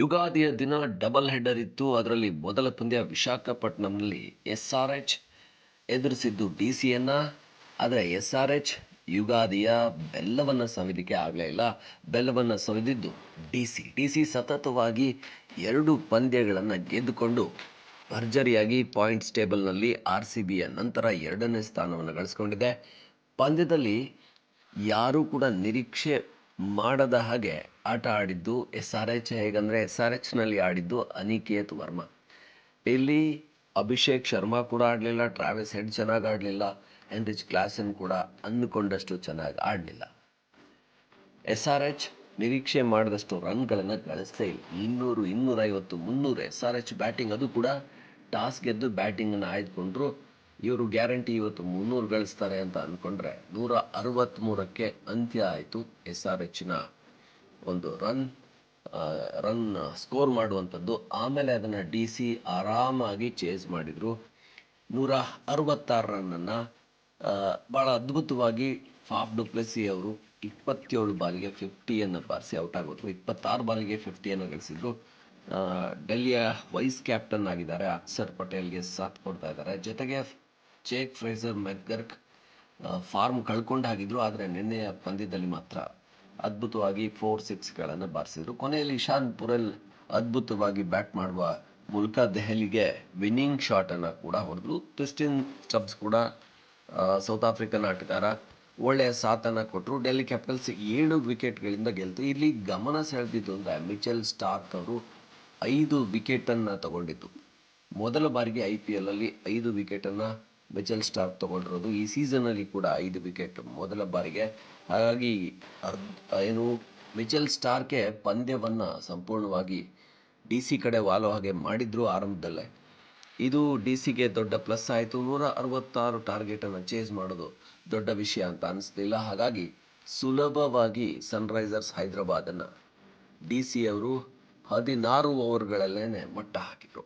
ಯುಗಾದಿಯ ದಿನ double header ಇತ್ತು. ಅದರಲ್ಲಿ ಮೊದಲ ಪಂದ್ಯ ವಿಶಾಖಪಟ್ಟಣಂನಲ್ಲಿ ಎಸ್ ಆರ್ ಎಚ್ ಎದುರಿಸಿದ್ದು ಡಿ ಸಿಯನ್ನು ಆದರೆ ಎಸ್ ಆರ್ ಎಚ್ ಯುಗಾದಿಯ ಬೆಲ್ಲವನ್ನು ಸವಿದಿಕ್ಕೆ ಆಗಲೇ ಇಲ್ಲ. ಬೆಲ್ಲವನ್ನು ಸವಿದಿದ್ದು ಡಿ ಸಿ ಡಿ ಸಿ ಸತತವಾಗಿ ಎರಡು ಪಂದ್ಯಗಳನ್ನು ಗೆದ್ದುಕೊಂಡು ಭರ್ಜರಿಯಾಗಿ ಪಾಯಿಂಟ್ಸ್ ಟೇಬಲ್ನಲ್ಲಿ ಆರ್ ಸಿ ಬಿಯ ನಂತರ ಎರಡನೇ ಸ್ಥಾನವನ್ನು ಗಳಿಸ್ಕೊಂಡಿದೆ. ಪಂದ್ಯದಲ್ಲಿ ಯಾರೂ ಕೂಡ ನಿರೀಕ್ಷೆ ಮಾಡದ ಹಾಗೆ ಆಟ ಆಡಿದ್ದು ಎಸ್ ಆರ್ ಎಚ್ ಹೇಗಂದರೆ ಎಸ್ ಆರ್ ಎಚ್ನಲ್ಲಿ ಆಡಿದ್ದು ಅನಿಕೇತ್ ವರ್ಮ. ಇಲ್ಲಿ ಅಭಿಷೇಕ್ ಶರ್ಮಾ ಕೂಡ ಆಡಲಿಲ್ಲ, ಟ್ರಾವೆಸ್ ಹೆಡ್ ಚೆನ್ನಾಗಿ ಆಡಲಿಲ್ಲ ಎನ್ರಿಚ್ ಕ್ಲಾಸನ್ ಕೂಡ ಅಂದುಕೊಂಡಷ್ಟು ಚೆನ್ನಾಗಿ ಆಡಲಿಲ್ಲ. ಎಸ್ ಆರ್ ಎಚ್ ನಿರೀಕ್ಷೆ ಮಾಡಿದಷ್ಟು ರನ್ಗಳನ್ನು ಗಳಿಸ್ತೇ ಇಲ್ಲ. ಇನ್ನೂರು, ಇನ್ನೂರೈವತ್ತು, ಮುನ್ನೂರು ಎಸ್ ಆರ್ ಎಚ್ ಬ್ಯಾಟಿಂಗ್ ಅದು ಕೂಡ ಟಾಸ್ ಗೆದ್ದು ಬ್ಯಾಟಿಂಗನ್ನು ಆಯ್ದುಕೊಂಡ್ರು. ಇವರು ಗ್ಯಾರಂಟಿ ಇವತ್ತು ಮುನ್ನೂರು ಗಳಿಸ್ತಾರೆ ಅಂತ ಅಂದ್ಕೊಂಡ್ರೆ ನೂರ ಅರವತ್ತ್ಮೂರಕ್ಕೆ ಅಂತ್ಯ ಆಯಿತು ಎಸ್ ಆರ್ ಎಚ್ನ ಒಂದು ರನ್ ರನ್ ಸ್ಕೋರ್ ಮಾಡುವಂಥದ್ದು. ಆಮೇಲೆ ಅದನ್ನು ಡಿ ಸಿ ಆರಾಮಾಗಿ ಚೇಸ್ ಮಾಡಿದರು. ನೂರ ಅರವತ್ತಾರು ರನ್ನನ್ನು ಭಾಳ ಅದ್ಭುತವಾಗಿ ಫಾಫ್ ಡುಪ್ಲೆಸಿ ಅವರು ಇಪ್ಪತ್ತೇಳು ಬಾಲಿಗೆ ಫಿಫ್ಟಿಯನ್ನು ಬಾರಿಸಿ ಔಟ್ ಆಗೋದು ಇಪ್ಪತ್ತಾರು ಬಾಲಿಗೆ ಫಿಫ್ಟಿಯನ್ನು ಗಳಿಸಿದ್ರು. ಡೆಲ್ಲಿಯ ವೈಸ್ ಕ್ಯಾಪ್ಟನ್ ಆಗಿದ್ದಾರೆ ಅಕ್ಷರ್ ಪಟೇಲ್ಗೆ ಸಾಥ್ ಕೊಡ್ತಾ ಇದ್ದಾರೆ. ಜೊತೆಗೆ ಚೇಕ್ ಫ್ರೇಸರ್ ಮೆಕ್ಗರ್ಕ್ ಫಾರ್ಮ್ ಕಳ್ಕೊಂಡು ಹಾಗಿದ್ರು ಆದರೆ ನಿನ್ನೆಯ ಪಂದ್ಯದಲ್ಲಿ ಮಾತ್ರ ಅದ್ಭುತವಾಗಿ ಫೋರ್ ಸಿಕ್ಸ್ಗಳನ್ನು ಬಾರಿಸಿದ್ರು. ಕೊನೆಯಲ್ಲಿ ಇಶಾನ್ ಪುರಲ್ ಅದ್ಭುತವಾಗಿ ಬ್ಯಾಟ್ ಮಾಡುವ ಮೂಲಕ ದೆಹಲಿಗೆ ವಿನ್ನಿಂಗ್ ಶಾಟನ್ನು ಕೂಡ ಹೊಡೆದ್ರು. ಕ್ರಿಸ್ಟಿನ್ ಸ್ಟಬ್ಸ್ ಕೂಡ ಸೌತ್ ಆಫ್ರಿಕನ್ ಆಟಗಾರ, ಒಳ್ಳೆಯ ಸಾಥನ್ನು ಕೊಟ್ಟರು ಡೆಲ್ಲಿ ಕ್ಯಾಪಿಟಲ್ಸ್ ಏಳು ವಿಕೆಟ್ಗಳಿಂದ ಗೆಲ್ತು. ಇಲ್ಲಿ ಗಮನ ಸೆಳೆದಿದ್ದು ಅಂದರೆ ಮಿಚೆಲ್ ಸ್ಟಾರ್ಕ್ ಅವರು ಐದು ವಿಕೆಟನ್ನು ತಗೊಂಡಿದ್ದು. ಮೊದಲ ಬಾರಿಗೆ ಐ ಪಿ ಎಲ್ಲಲ್ಲಿ ಐದು ವಿಕೆಟನ್ನು ಮಿಚೆಲ್ ಸ್ಟಾರ್ ತಗೊಂಡಿರೋದು. ಈ ಸೀಸನಲ್ಲಿ ಕೂಡ ಐದು ವಿಕೆಟ್ ಮೊದಲ ಬಾರಿಗೆ. ಹಾಗಾಗಿ ಏನು ಮಿಚೆಲ್ ಸ್ಟಾರ್ಕೆ ಪಂದ್ಯವನ್ನು ಸಂಪೂರ್ಣವಾಗಿ ಡಿ ಸಿ ಕಡೆ ವಾಲೋ ಹಾಗೆ ಮಾಡಿದ್ರು ಆರಂಭದಲ್ಲೇ. ಇದು ಡಿ ಸಿಗೆ ದೊಡ್ಡ ಪ್ಲಸ್ ಆಯಿತು. ನೂರ ಅರವತ್ತಾರು ಟಾರ್ಗೆಟನ್ನು ಚೇಸ್ ಮಾಡೋದು ದೊಡ್ಡ ವಿಷಯ ಅಂತ ಅನಿಸ್ಲಿಲ್ಲ. ಹಾಗಾಗಿ ಸುಲಭವಾಗಿ ಸನ್ರೈಸರ್ಸ್ ಹೈದರಾಬಾದನ್ನು ಡಿ ಸಿ ಅವರು ಹದಿನಾರು ಓವರ್ಗಳಲ್ಲೇ ಮಟ್ಟ ಹಾಕಿದರು.